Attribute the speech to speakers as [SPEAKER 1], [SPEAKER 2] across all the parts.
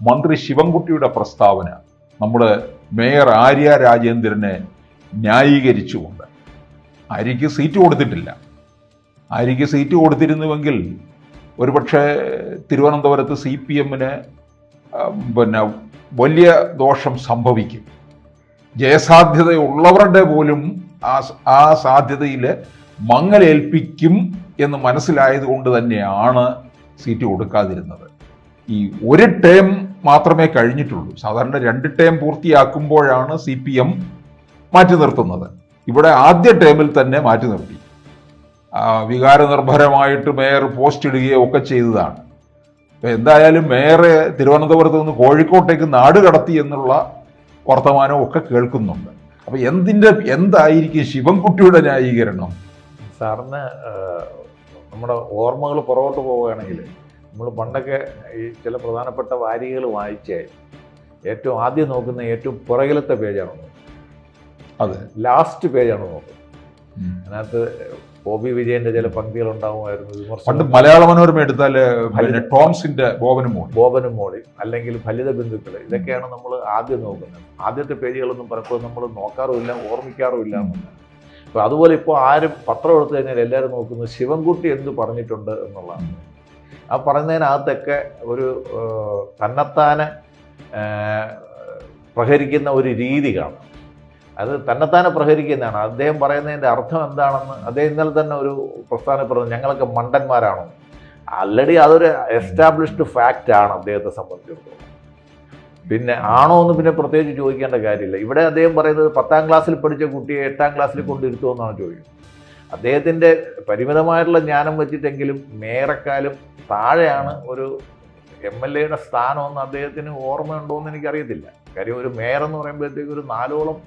[SPEAKER 1] മന്ത്രി ശിവൻകുട്ടിയുടെ പ്രസ്താവന നമ്മുടെ മേയർ ആര്യ രാജേന്ദ്രനെ ന്യായീകരിച്ചുകൊണ്ട്. ആര്യയ്ക്ക് സീറ്റ് കൊടുത്തിട്ടില്ല. ആര്യയ്ക്ക് സീറ്റ് കൊടുത്തിരുന്നുവെങ്കിൽ ഒരുപക്ഷെ തിരുവനന്തപുരത്ത് സി പി എമ്മിന് പിന്നെ വലിയ ദോഷം സംഭവിക്കും. ജയസാധ്യതയുള്ളവരുടെ പോലും ആ ആ സാധ്യതയിൽ മങ്ങലേൽപ്പിക്കും എന്ന് മനസ്സിലായത് കൊണ്ട് തന്നെയാണ് സീറ്റ് കൊടുക്കാതിരുന്നത്. ഈ ഒരു ടേം മാത്രമേ കഴിഞ്ഞിട്ടുള്ളൂ. സാധാരണ രണ്ട് ടേം പൂർത്തിയാക്കുമ്പോഴാണ് സി പി എം മാറ്റി നിർത്തുന്നത്. ഇവിടെ ആദ്യ ടേമിൽ തന്നെ മാറ്റി നിർത്തി. വികാര വികാരനിർഭരമായിട്ട് മേയർ പോസ്റ്റ് ഇടുകയോ ഒക്കെ ചെയ്തതാണ്. അപ്പം എന്തായാലും മേയറെ തിരുവനന്തപുരത്ത് നിന്ന് കോഴിക്കോട്ടേക്ക് നാട് കടത്തി എന്നുള്ള വർത്തമാനം ഒക്കെ കേൾക്കുന്നുണ്ട്. അപ്പോൾ എന്തിന്റെ എന്തായിരിക്കും ശിവൻകുട്ടിയുടെ ന്യായീകരണം?
[SPEAKER 2] സാറിന് നമ്മുടെ ഓർമ്മകൾ പുറകോട്ട് പോവുകയാണെങ്കിൽ നമ്മൾ പണ്ടൊക്കെ ഈ ചില പ്രധാനപ്പെട്ട വാരികൾ വായിച്ച് ഏറ്റവും ആദ്യം നോക്കുന്ന ഏറ്റവും പുറകിലത്തെ പേജാണ് നോക്കുന്നത്.
[SPEAKER 1] അതെ.
[SPEAKER 2] ലാസ്റ്റ് പേജാണ് നോക്കുന്നത്. അതിനകത്ത് ബോബി വിജയന്റെ ചില പങ്ക്തികൾ ഉണ്ടാവുമായിരുന്നു
[SPEAKER 1] പണ്ട് മലയാള മനോരമ എടുത്താൽ പിന്നെ ടോംസിന്റെ ബോബനും മോളി.
[SPEAKER 2] ബോബനും മോളി അല്ലെങ്കിൽ ഫലിത ബന്ധുക്കൾ ഇതൊക്കെയാണ് നമ്മൾ ആദ്യം നോക്കുന്നത്. ആദ്യത്തെ പേജുകളൊന്നും പലപ്പോഴും നമ്മൾ നോക്കാറുമില്ല ഓർമ്മിക്കാറുമില്ല. അപ്പോൾ അതുപോലെ ഇപ്പോൾ ആരും പത്രം എടുത്തു കഴിഞ്ഞാൽ എല്ലാവരും നോക്കുന്നത് ശിവൻകുട്ടി എന്ത് പറഞ്ഞിട്ടുണ്ട് എന്നുള്ളതാണ്. ആ പറയുന്നതിനകത്തൊക്കെ ഒരു തന്നെത്താനെ പ്രഹരിക്കുന്ന ഒരു രീതി കാണും. അത് തന്നെത്താനെ പ്രഹരിക്കുന്നതാണ്. അദ്ദേഹം പറയുന്നതിന്റെ അർത്ഥം എന്താണെന്ന് അദ്ദേഹം ഇന്നലെ തന്നെ ഒരു പ്രസ്ഥാനം പറഞ്ഞു ഞങ്ങളൊക്കെ മണ്ടന്മാരാണോ. ആൾറെഡി അതൊരു എസ്റ്റാബ്ലിഷ്ഡ് ഫാക്റ്റ് ആണ് അദ്ദേഹത്തെ സംബന്ധിച്ചിടത്തോളം. പിന്നെ ആണോ എന്ന് പിന്നെ പ്രത്യേകിച്ച് ചോദിക്കേണ്ട കാര്യമില്ല. ഇവിടെ അദ്ദേഹം പറയുന്നത് പത്താം ക്ലാസ്സിൽ പഠിച്ച കുട്ടിയെ എട്ടാം ക്ലാസ്സിൽ കൊണ്ടിരുത്തുമെന്നാണ് ചോദിക്കുന്നത് അദ്ദേഹത്തിന്റെ പരിമിതമായിട്ടുള്ള ജ്ഞാനം വെച്ചിട്ടെങ്കിലും മേയറെക്കാളും താഴെയാണ് ഒരു എം എൽ എയുടെ സ്ഥാനമെന്ന് അദ്ദേഹത്തിന് ഓർമ്മയുണ്ടോ എന്ന് എനിക്കറിയത്തില്ല. കാര്യം ഒരു മേയർ എന്ന് പറയുമ്പോഴത്തേക്ക് ഒരു നാലോളം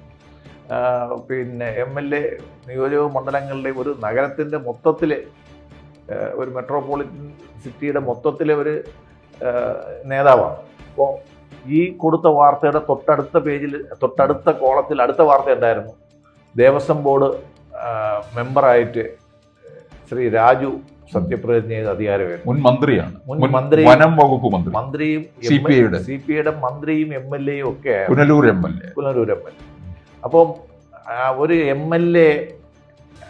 [SPEAKER 2] പിന്നെ എം എൽ എ നിയോജക മണ്ഡലങ്ങളുടെ ഒരു നഗരത്തിന്റെ മൊത്തത്തിലെ ഒരു മെട്രോപൊളിറ്റൻ സിറ്റിയുടെ മൊത്തത്തിലെ ഒരു നേതാവാണ്. അപ്പോൾ ഈ കൊടുത്ത വാർത്തയുടെ തൊട്ടടുത്ത പേജിൽ തൊട്ടടുത്ത കോളത്തിൽ അടുത്ത വാർത്ത ഉണ്ടായിരുന്നു ദേവസ്വം ബോർഡ് മെമ്പറായിട്ട് ശ്രീ രാജു സത്യപ്രതിജ്ഞ ചെയ്ത് അധികാരമേറ്റു
[SPEAKER 1] മുൻ മന്ത്രിയാണ്.
[SPEAKER 2] മുൻ മന്ത്രി
[SPEAKER 1] വനം വകുപ്പ് മന്ത്രി.
[SPEAKER 2] മന്ത്രിയും
[SPEAKER 1] സി പി ഐയുടെ
[SPEAKER 2] സി പി ഐയുടെ മന്ത്രിയും എം എൽ എയും ഒക്കെ
[SPEAKER 1] Punalur M L A.
[SPEAKER 2] Punalur M L A. അപ്പം ഒരു എം എൽ എ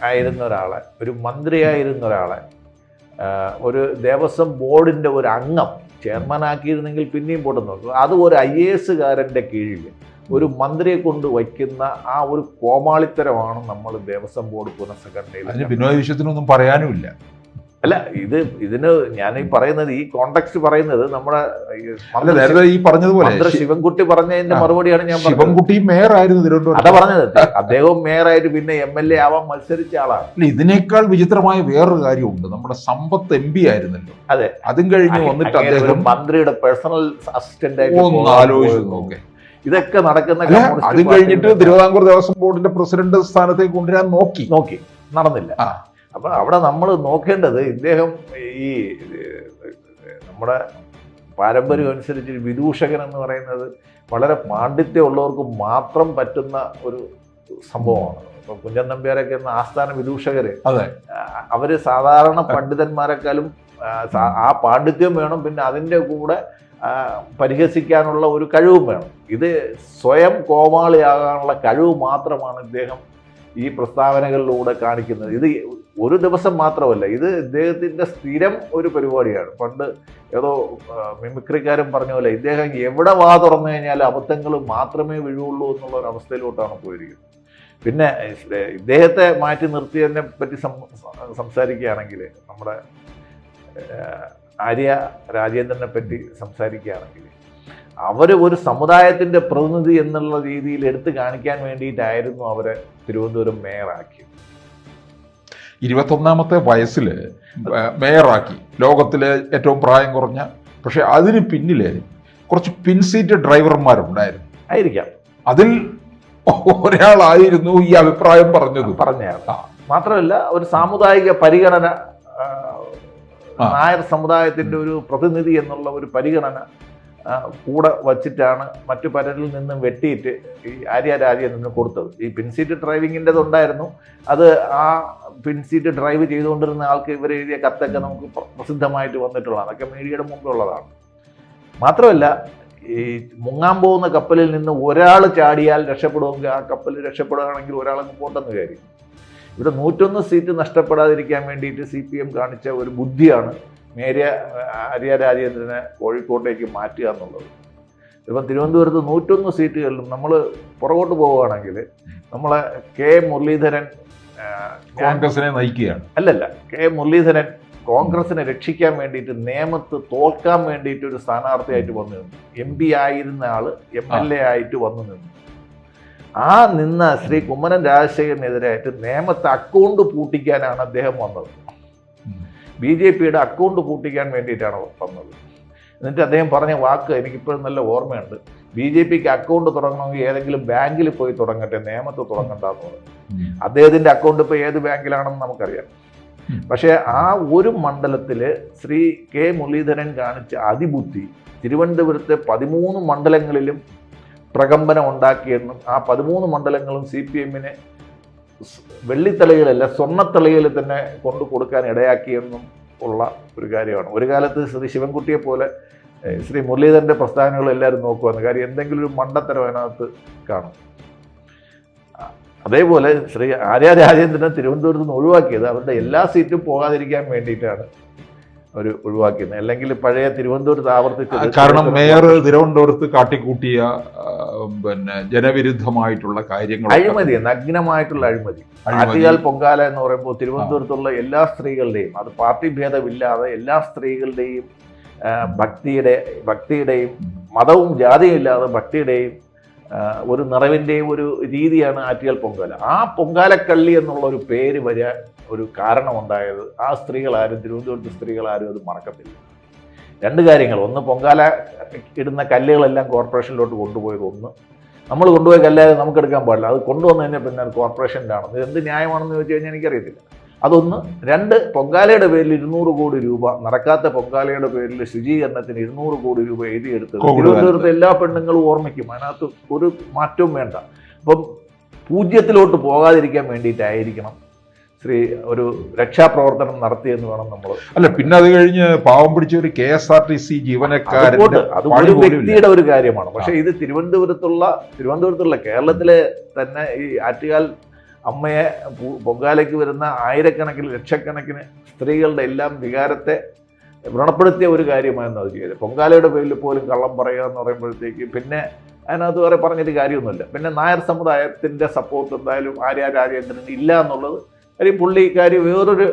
[SPEAKER 2] ആയിരുന്ന ഒരാളെ ഒരു മന്ത്രിയായിരുന്ന ഒരാളെ ഒരു ദേവസ്വം ബോർഡിന്റെ ഒരു അംഗം ചെയർമാൻ ആക്കിയിരുന്നെങ്കിൽ പിന്നെയും പോട്ടെ നോക്കും അത് ഒരു ഐ എ എസുകാരന്റെ കീഴിൽ ഒരു മന്ത്രിയെ കൊണ്ട് വയ്ക്കുന്ന ആ ഒരു കോമാളിത്തരമാണ് നമ്മൾ ദേവസ്വം ബോർഡ് പുനഃസംഘടനയിൽ
[SPEAKER 1] ബിനോയ് വിശ്വത്തിനൊന്നും പറയാനുമില്ല.
[SPEAKER 2] അല്ല ഇത് ഇതിന് ഞാൻ ഈ പറയുന്നത് ഈ കോണ്ടക്സ്റ്റ് പറയുന്നത് നമ്മുടെ
[SPEAKER 1] നേരത്തെ ഈ പറഞ്ഞതുപോലെ
[SPEAKER 2] ശിവൻകുട്ടി പറഞ്ഞതിന്റെ. മറുപടിയാണ് ഞാൻ
[SPEAKER 1] ശിവൻകുട്ടി മേയർ ആയിരുന്നു തിരുവനന്തപുരം
[SPEAKER 2] അതാ പറഞ്ഞത്. അദ്ദേഹം മേയറായിട്ട് പിന്നെ എം എൽ എ ആവാൻ മത്സരിച്ച ആളാണ്.
[SPEAKER 1] ഇതിനേക്കാൾ വിചിത്രമായ വേറൊരു കാര്യമുണ്ട്. നമ്മുടെ സമ്പത്ത് എം പി ആയിരുന്നല്ലോ.
[SPEAKER 2] അതെ.
[SPEAKER 1] അതും കഴിഞ്ഞ് വന്നിട്ട് അദ്ദേഹം
[SPEAKER 2] മന്ത്രിയുടെ പേഴ്സണൽ അസിസ്റ്റന്റ് ആയിട്ട്
[SPEAKER 1] ഒന്ന് ആലോചിച്ച്. നോക്കെ.
[SPEAKER 2] ഇതൊക്കെ നടക്കുന്ന
[SPEAKER 1] അതും കഴിഞ്ഞിട്ട് തിരുവിതാംകൂർ ദേവസ്വം ബോർഡിന്റെ പ്രസിഡന്റ് സ്ഥാനത്തേക്ക് കൊണ്ടുവരാൻ നോക്കി.
[SPEAKER 2] നോക്കി. നടന്നില്ല. അപ്പൊ അവിടെ നമ്മൾ നോക്കേണ്ടത് ഇദ്ദേഹം ഈ നമ്മുടെ പാരമ്പര്യം അനുസരിച്ച് വിദൂഷകൻ എന്ന് പറയുന്നത് വളരെ പാണ്ഡിത്യമുള്ളവർക്ക് മാത്രം പറ്റുന്ന ഒരു സംഭവമാണ്. ഇപ്പൊ കുഞ്ചൻ നമ്പ്യാരൊക്കെ എന്ന ആസ്ഥാന വിദൂഷകര് അവർ സാധാരണ പണ്ഡിതന്മാരെക്കാളും ആ, പാണ്ഡിത്യം വേണം. പിന്നെ അതിന്റെ കൂടെ പരിഹസിക്കാനുള്ള ഒരു കഴിവും വേണം. ഇത് സ്വയം കോമാളിയാകാനുള്ള കഴിവ് മാത്രമാണ് ഇദ്ദേഹം ഈ പ്രസ്താവനകളിലൂടെ കാണിക്കുന്നത്. ഇത് ഒരു ദിവസം മാത്രമല്ല ഇത് ഇദ്ദേഹത്തിന്റെ സ്ഥിരം ഒരു പരിപാടിയാണ്. പണ്ട് ഏതോ മിമിക്രിക്കാരും പറഞ്ഞ പോലെ ഇദ്ദേഹം എവിടെ വാ തുറന്നു കഴിഞ്ഞാൽ അബദ്ധങ്ങൾ മാത്രമേ വീഴുള്ളൂ എന്നുള്ള ഒരു അവസ്ഥയിലോട്ടാണ് പോയിരിക്കുന്നത്. പിന്നെ ഇദ്ദേഹത്തെ മാറ്റി നിർത്തിയതിനെ പറ്റി സംസാരിക്കുകയാണെങ്കിൽ നമ്മുടെ ആര്യ രാജേന്ദ്രനെ പറ്റി സംസാരിക്കുകയാണെങ്കിൽ അവർ ഒരു സമുദായത്തിന്റെ പ്രതിനിധി എന്നുള്ള രീതിയിൽ എടുത്തു കാണിക്കാൻ വേണ്ടിയിട്ടായിരുന്നു അവരെ തിരുവനന്തപുരം മേയറാക്കിയത്.
[SPEAKER 1] ഇരുപത്തൊന്നാമത്തെ വയസ്സിൽ മേയറാക്കി. ലോകത്തിലെ ഏറ്റവും പ്രായം കുറഞ്ഞ പക്ഷേ അതിന് പിന്നിൽ കുറച്ച് പിൻസീറ്റ് ഡ്രൈവർമാരുണ്ടായിരുന്നു.
[SPEAKER 2] ആയിരിക്കാം.
[SPEAKER 1] അതിൽ ഒരാളായിരുന്നു ഈ അഭിപ്രായം പറഞ്ഞത്.
[SPEAKER 2] പറഞ്ഞയാൾ. മാത്രമല്ല ഒരു സാമുദായിക പരിഗണന. നായർ സമുദായത്തിന്റെ ഒരു പ്രതിനിധി എന്നുള്ള ഒരു പരിഗണന കൂടെ വച്ചിട്ടാണ് മറ്റു പലരിൽ നിന്നും വെട്ടിയിട്ട് ഈ ആര്യ രാജേന്ദ്രന് കൊടുത്തത്. ഈ പിൻസീറ്റ് ഡ്രൈവിങ്ങിന്റെ ഉണ്ടായിരുന്നു. അത് ആ പിൻസീറ്റ് ഡ്രൈവ് ചെയ്തുകൊണ്ടിരുന്ന ആൾക്ക് ഇവർ എഴുതിയ കത്തൊക്കെ നമുക്ക് പ്ര- പ്രസിദ്ധമായിട്ട് വന്നിട്ടുള്ളതാണ്. അതൊക്കെ മീഡിയയുടെ മുമ്പിലുള്ളതാണ്. മാത്രമല്ല ഈ മുങ്ങാൻ പോകുന്ന കപ്പലിൽ നിന്ന് ഒരാൾ ചാടിയാൽ രക്ഷപ്പെടുമെങ്കിൽ ആ കപ്പൽ രക്ഷപ്പെടുകയാണെങ്കിൽ ഒരാൾ പോട്ടെന്ന് കാര്യം ഇവിടെ നൂറ്റൊന്ന് സീറ്റ് നഷ്ടപ്പെടാതിരിക്കാൻ വേണ്ടിയിട്ട് സി പി എം കാണിച്ച ഒരു ബുദ്ധിയാണ് മേരിയ ആര്യ രാജേന്ദ്രനെ കോഴിക്കോട്ടേക്ക് മാറ്റുക എന്നുള്ളത്. ഇപ്പം തിരുവനന്തപുരത്ത് നൂറ്റൊന്ന് സീറ്റുകളിലും നമ്മൾ പുറകോട്ട് പോവുകയാണെങ്കിൽ നമ്മളെ കെ മുരളീധരൻ
[SPEAKER 1] കോൺഗ്രസിനെ നയിക്കുകയാണ്.
[SPEAKER 2] അല്ലല്ല കെ മുരളീധരൻ കോൺഗ്രസിനെ രക്ഷിക്കാൻ വേണ്ടിയിട്ട് നിയമത്ത് തോൽക്കാൻ വേണ്ടിയിട്ട് ഒരു സ്ഥാനാർത്ഥിയായിട്ട് വന്നു നിന്നു. എം പി ആയിരുന്ന ആൾ എം എൽ എ ആയിട്ട് വന്നു നിന്നു. ആ നിന്ന ശ്രീ കുമ്മനം രാജശേഖരനെതിരായിട്ട് നേമത്ത് അക്കൗണ്ട് പൂട്ടിക്കാനാണ് അദ്ദേഹം വന്നത്. ബി ജെ പിയുടെ അക്കൗണ്ട് പൂട്ടിക്കാൻ വേണ്ടിയിട്ടാണ് വന്നത്. എന്നിട്ട് അദ്ദേഹം പറഞ്ഞ വാക്ക് എനിക്കിപ്പോഴും നല്ല ഓർമ്മയുണ്ട്. ബി ജെ പിക്ക് അക്കൗണ്ട് തുടങ്ങണമെങ്കിൽ ഏതെങ്കിലും ബാങ്കിൽ പോയി തുടങ്ങട്ടെ നേമത്ത് തുടങ്ങണ്ടെന്ന് പറഞ്ഞു. അദ്ദേഹത്തിന്റെ അക്കൗണ്ട് ഇപ്പോൾ ഏത് ബാങ്കിലാണെന്ന് നമുക്കറിയാം. പക്ഷേ ആ ഒരു മണ്ഡലത്തിൽ ശ്രീ കെ മുരളീധരൻ കാണിച്ച അതിബുദ്ധി തിരുവനന്തപുരത്തെ പതിമൂന്ന് മണ്ഡലങ്ങളിലും പ്രകമ്പനം ഉണ്ടാക്കിയെന്നും ആ പതിമൂന്ന് മണ്ഡലങ്ങളും സി പി എമ്മിന് വെള്ളിത്തലയിലല്ല സ്വർണത്തലയിൽ തന്നെ കൊണ്ടു കൊടുക്കാൻ ഇടയാക്കിയെന്നും ഉള്ള ഒരു കാര്യമാണ്. ഒരു കാലത്ത് ശ്രീ ശിവൻകുട്ടിയെ പോലെ ശ്രീ മുരളീധരന്റെ പ്രസ്ഥാനങ്ങൾ എല്ലാവരും നോക്കുവാന്ന് കാര്യം എന്തെങ്കിലും ഒരു മണ്ടത്തരം അതിനകത്ത് കാണും. അതേപോലെ ശ്രീ ആര്യ രാജേന്ദ്രനെ തിരുവനന്തപുരത്ത് നിന്ന് ഒഴിവാക്കിയത് അവരുടെ എല്ലാ സീറ്റും പോകാതിരിക്കാൻ വേണ്ടിയിട്ടാണ് അവർ ഒഴിവാക്കിയത്. അല്ലെങ്കിൽ പഴയ തിരുവനന്തപുരത്ത് ആവർത്തിച്ചത്
[SPEAKER 1] കാരണം മേയർ തിരുവനന്തപുരത്ത് കാട്ടിക്കൂട്ടിയ പിന്നെ ജനവിരുദ്ധമായിട്ടുള്ള കാര്യങ്ങൾ
[SPEAKER 2] അഴിമതി നഗ്നമായിട്ടുള്ള അഴിമതി. ആറ്റുകാൽ പൊങ്കാല എന്ന് പറയുമ്പോൾ തിരുവനന്തപുരത്തുള്ള എല്ലാ സ്ത്രീകളുടെയും അത് പാർട്ടി ഭേദമില്ലാതെ എല്ലാ സ്ത്രീകളുടെയും ഭക്തിയുടെ ഭക്തിയുടെയും മതവും ജാതിയും ഇല്ലാതെ ഭക്തിയുടെയും ഒരു നിറവിന്റെയും ഒരു രീതിയാണ് ആറ്റുകാൽ പൊങ്കാല. ആ പൊങ്കാലക്കള്ളി എന്നുള്ള ഒരു പേര് വരെ ഒരു കാരണമുണ്ടായത് ആ സ്ത്രീകളാരും തിരുവനന്തപുരത്ത് സ്ത്രീകളാരും അത് മറക്കത്തില്ല. രണ്ട് കാര്യങ്ങൾ. ഒന്ന് പൊങ്കാല ഇടുന്ന കല്ലുകളെല്ലാം കോർപ്പറേഷനിലോട്ട് കൊണ്ടുപോയത് ഒന്ന്. നമ്മൾ കൊണ്ടുപോയ കല്ലാതെ നമുക്ക് എടുക്കാൻ പാടില്ല. അത് കൊണ്ടുവന്നു കഴിഞ്ഞാൽ പിന്നെ അത് കോർപ്പറേഷനിലാണ് ഇത് എന്ത് ന്യായമാണെന്ന് ചോദിച്ചു കഴിഞ്ഞാൽ എനിക്കറിയത്തില്ല. അതൊന്ന്. രണ്ട് പൊങ്കാലയുടെ പേരിൽ ഇരുന്നൂറ് കോടി രൂപ നടക്കാത്ത പൊങ്കാലയുടെ പേരിൽ ശുചീകരണത്തിന് ഇരുന്നൂറ് കോടി രൂപ എഴുതിയെടുത്തത് തിരുവനന്തപുരത്തെ എല്ലാ പെണ്ണുങ്ങളും ഓർമ്മിക്കും. അതിനകത്ത് ഒരു മാറ്റവും വേണ്ട. അപ്പം പൂജ്യത്തിലോട്ട് പോകാതിരിക്കാൻ വേണ്ടിയിട്ടായിരിക്കണം. ശ്രീ ഒരു രക്ഷാപ്രവർത്തനം നടത്തിയെന്ന് വേണം നമ്മൾ
[SPEAKER 1] അല്ല പിന്നെ അത് കഴിഞ്ഞ് പാവം പിടിച്ച ഒരു K S R T C ജീവനക്കാരൻ
[SPEAKER 2] അത് ഒരു വ്യക്തിയുടെ ഒരു കാര്യമാണ്. പക്ഷേ ഇത് തിരുവനന്തപുരത്തുള്ള തിരുവനന്തപുരത്തുള്ള കേരളത്തിലെ തന്നെ ഈ ആറ്റുകാൽ അമ്മയെ പൊങ്കാലയ്ക്ക് വരുന്ന ആയിരക്കണക്കിന് ലക്ഷക്കണക്കിന് സ്ത്രീകളുടെ എല്ലാം വികാരത്തെ വ്രണപ്പെടുത്തിയ ഒരു കാര്യമായിരുന്നു അത് ചെയ്തത്. പൊങ്കാലയുടെ പേരിൽ പോലും കള്ളം പറയുക എന്ന് പറയുമ്പോഴത്തേക്ക് പിന്നെ അതിനകത്ത് വേറെ പറഞ്ഞിട്ട് കാര്യമൊന്നുമില്ല. പിന്നെ നായർ സമുദായത്തിന്റെ സപ്പോർട്ട് എന്തായാലും ആര്യ രാജേന്ദ്രൻ ഇല്ല എന്നുള്ളത് കാര്യം പുള്ളിക്കാരി വേറൊരു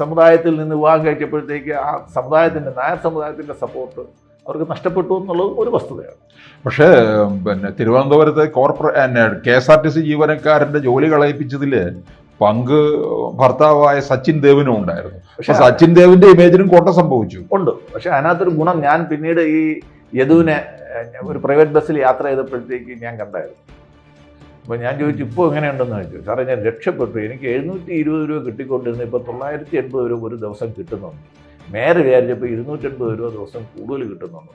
[SPEAKER 2] സമുദായത്തിൽ നിന്ന് വിവാഹം കഴിച്ചപ്പോഴത്തേക്ക് ആ സമുദായത്തിന്റെ നായർ സമുദായത്തിന്റെ സപ്പോർട്ട് അവർക്ക് നഷ്ടപ്പെട്ടു എന്നുള്ളതും ഒരു വസ്തുതയാണ്.
[SPEAKER 1] പക്ഷേ പിന്നെ തിരുവനന്തപുരത്തെ കോർപ്പറേ K S R T C ജീവനക്കാരന്റെ ജോലി കളയിപ്പിച്ചതിൽ പങ്ക് ഭർത്താവായ സച്ചിൻ ദേവിനും ഉണ്ടായിരുന്നു.
[SPEAKER 2] പക്ഷെ
[SPEAKER 1] സച്ചിൻ ദേവിന്റെ ഇമേജിനും കോട്ട സംഭവിച്ചു.
[SPEAKER 2] ഉണ്ട്. പക്ഷെ അതിനകത്തൊരു ഗുണം ഞാൻ പിന്നീട് ഈ യദുവിനെ ഒരു പ്രൈവറ്റ് ബസ്സിൽ യാത്ര ചെയ്തപ്പോഴത്തേക്ക് ഞാൻ കണ്ടായിരുന്നു. അപ്പോൾ ഞാൻ ചോദിച്ചു ഇപ്പോൾ എങ്ങനെയുണ്ടെന്ന് ചോദിച്ചു. സാറേ ഞാൻ രക്ഷപ്പെട്ടു. എനിക്ക് എഴുന്നൂറ്റി ഇരുപത് രൂപ കിട്ടിക്കൊണ്ടിരുന്ന ഇപ്പോൾ തൊള്ളായിരത്തി എൺപത് രൂപ ഒരു ദിവസം കിട്ടുന്നുണ്ട്. മേയർ വിചാരിച്ചപ്പോൾ ഇരുന്നൂറ്റൻപത് രൂപ ദിവസം കൂടുതൽ കിട്ടുന്നുണ്ട്.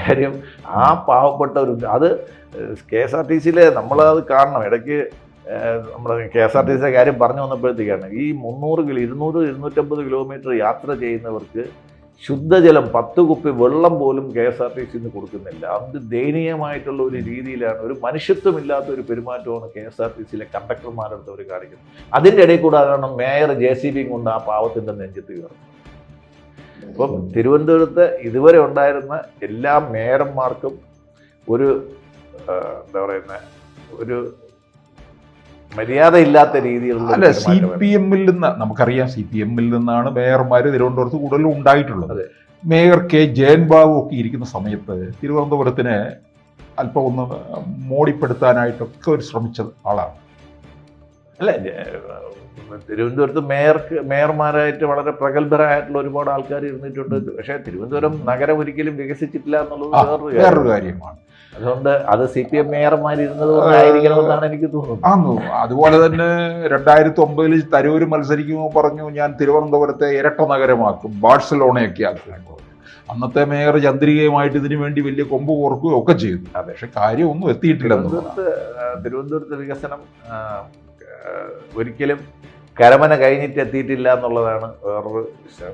[SPEAKER 2] കാര്യം ആ പാവപ്പെട്ട ഒരു അത് കെ എസ് ആർ ടി സിയിലെ നമ്മളത് കാണണം. ഇടയ്ക്ക് നമ്മുടെ കെ എസ് ആർ ടി സിയുടെ കാര്യം പറഞ്ഞു വന്നപ്പോഴത്തേക്കാണ് ഈ മുന്നൂറ് കിലോ ഇരുന്നൂറ് ഇരുന്നൂറ്റമ്പത് കിലോമീറ്റർ യാത്ര ചെയ്യുന്നവർക്ക് ശുദ്ധജലം പത്ത് കുപ്പി വെള്ളം പോലും കെ എസ് ആർ ടി സിന്ന് കൊടുക്കുന്നില്ല. അത് ദയനീയമായിട്ടുള്ള ഒരു രീതിയിലാണ് ഒരു മനുഷ്യത്വമില്ലാത്ത ഒരു പെരുമാറ്റമാണ് കെ എസ് ആർ ടി സിയിലെ കണ്ടക്ടർമാരുടെ അവർ കാണിക്കുന്നത്. അതിന്റെ ഇടയിൽ കൂടെ അതാണ് മേയർ ജെ സി ബിയും കൊണ്ട് ആ പാവത്തിന്റെ നെഞ്ചത്ത് കയറുന്നത്. അപ്പം തിരുവനന്തപുരത്ത് ഇതുവരെ ഉണ്ടായിരുന്ന എല്ലാ മേയർമാർക്കും ഒരു എന്താ പറയുന്ന ഒരു മര്യാദയില്ലാത്ത രീതിയിലുള്ള
[SPEAKER 1] അല്ല സി. പി എമ്മിൽ നിന്ന് നമുക്കറിയാം സി പി എമ്മിൽ നിന്നാണ് മേയർമാർ തിരുവനന്തപുരത്ത് കൂടുതലും ഉണ്ടായിട്ടുള്ളത്. മേയർ കെ ജയൻ ബാബു ഒക്കെ ഇരിക്കുന്ന സമയത്ത് തിരുവനന്തപുരത്തിന് അല്പം ഒന്ന് മോടിപ്പെടുത്താനായിട്ടൊക്കെ ഒരു ശ്രമിച്ച ആളാണ്.
[SPEAKER 2] അല്ല തിരുവനന്തപുരത്ത് മേയർക്ക് മേയർമാരായിട്ട് വളരെ പ്രഗത്ഭരായിട്ടുള്ള ഒരുപാട് ആൾക്കാർ ഇരുന്നിട്ടുണ്ട്. പക്ഷേ തിരുവനന്തപുരം നഗരം ഒരിക്കലും വികസിച്ചിട്ടില്ല എന്നുള്ളത് വേറൊരു
[SPEAKER 1] വേറൊരു
[SPEAKER 2] കാര്യം
[SPEAKER 1] കാര്യമാണ്.
[SPEAKER 2] അതുകൊണ്ട് അത് സി പി എം മേയർമാർ ഇരുന്നത് കൊണ്ടായിരിക്കണമെന്നാണ് എനിക്ക് തോന്നുന്നത്
[SPEAKER 1] അതുപോലെ തന്നെ രണ്ടായിരത്തി ഒമ്പതിൽ തരൂര് മത്സരിക്കുമ്പോൾ പറഞ്ഞു ഞാൻ തിരുവനന്തപുരത്തെ ഇരട്ട നഗരമാക്കും ബാഴ്സലോണയൊക്കെ ആക്കും അന്നത്തെ മേയർ ചന്ദ്രികയുമായിട്ട് ഇതിനു വേണ്ടി വലിയ കൊമ്പ് കോർക്കുകയും ഒക്കെ ചെയ്തു. പക്ഷെ കാര്യമൊന്നും എത്തിയിട്ടില്ല
[SPEAKER 2] തിരുവനന്തപുരത്ത് വികസനം ഒരിക്കലും കരമന കഴിഞ്ഞിട്ട് എത്തിയിട്ടില്ല എന്നുള്ളതാണ് വേറൊരു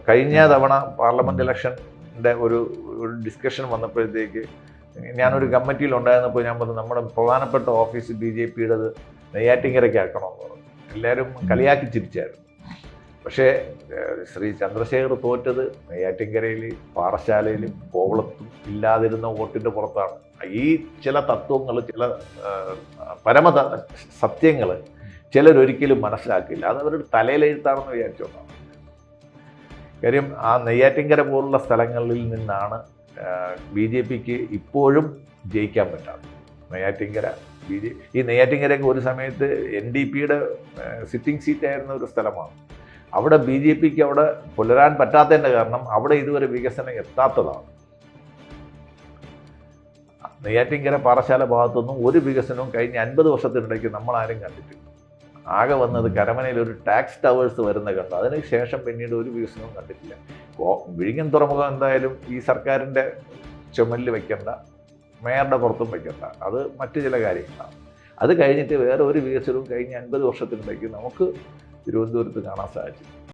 [SPEAKER 2] കഴിഞ്ഞ തവണ പാർലമെന്റ് ഇലക്ഷന്റെ ഒരു ഒരു ഡിസ്കഷൻ വന്നപ്പോഴത്തേക്ക് ഞാനൊരു കമ്മിറ്റിയിൽ ഉണ്ടായിരുന്നപ്പോൾ ഞാൻ പറഞ്ഞു നമ്മുടെ പ്രധാനപ്പെട്ട ഓഫീസ് ബി ജെ പിയുടേത് നെയ്യാറ്റിങ്കരയ്ക്ക് ആക്കണമെന്ന് പറഞ്ഞു. എല്ലാവരും കളിയാക്കി ചിരിച്ചായിരുന്നു. പക്ഷേ ശ്രീ ചന്ദ്രശേഖർ തോറ്റത് നെയ്യാറ്റിങ്കരയിൽ പാറശാലയിലും കോവളത്തും ഇല്ലാതിരുന്ന വോട്ടിന്റെ പുറത്താണ്. ഈ ചില തത്വങ്ങൾ ചില പരമ സത്യങ്ങൾ ചിലരൊരിക്കലും മനസ്സിലാക്കില്ല അത് അവരുടെ തലയിലെഴുത്താണെന്ന് വിചാരിച്ചോണ്ടാണ്. കാര്യം ആ നെയ്യാറ്റിങ്കര പോലുള്ള സ്ഥലങ്ങളിൽ നിന്നാണ് ബി ജെ പിക്ക് ഇപ്പോഴും ജയിക്കാൻ പറ്റാം. നെയ്യാറ്റിങ്കര ബി ജെ ഈ നെയ്യാറ്റിങ്കരയൊക്കെ ഒരു സമയത്ത് എൻ ഡി പിയുടെ സിറ്റിംഗ് സീറ്റ് ആയിരുന്ന ഒരു സ്ഥലമാണ്. അവിടെ ബി ജെ പിക്ക് അവിടെ പുലരാൻ പറ്റാത്തതിന്റെ കാരണം അവിടെ ഇതുവരെ വികസനം എത്താത്തതാണ്. നെയ്യാറ്റിങ്കര പാറശാല ഭാഗത്തൊന്നും ഒരു വികസനവും കഴിഞ്ഞ അൻപത് വർഷത്തിനിടയ്ക്ക് നമ്മൾ ആരും കണ്ടിട്ടില്ല. ആകെ വന്നത് കരമനയിൽ ഒരു ടാക്സ് ടവേഴ്സ് വരുന്ന കണ്ടു. അതിന് ശേഷം പിന്നീട് ഒരു വികസനവും കണ്ടിട്ടില്ല. വിഴിഞ്ഞൻ വിഴിഞ്ഞം തുറമുഖം എന്തായാലും ഈ സർക്കാരിന്റെ ചുമലിൽ വെക്കേണ്ട മേയറുടെ പുറത്തും വെക്കേണ്ട. അത് മറ്റു ചില കാര്യങ്ങളാണ്. അത് കഴിഞ്ഞിട്ട് വേറെ ഒരു വികസനവും കഴിഞ്ഞ അൻപത് വർഷത്തിനിടയ്ക്ക് നമുക്ക് തിരുവനന്തപുരത്ത് കാണാൻ സാധിച്ചു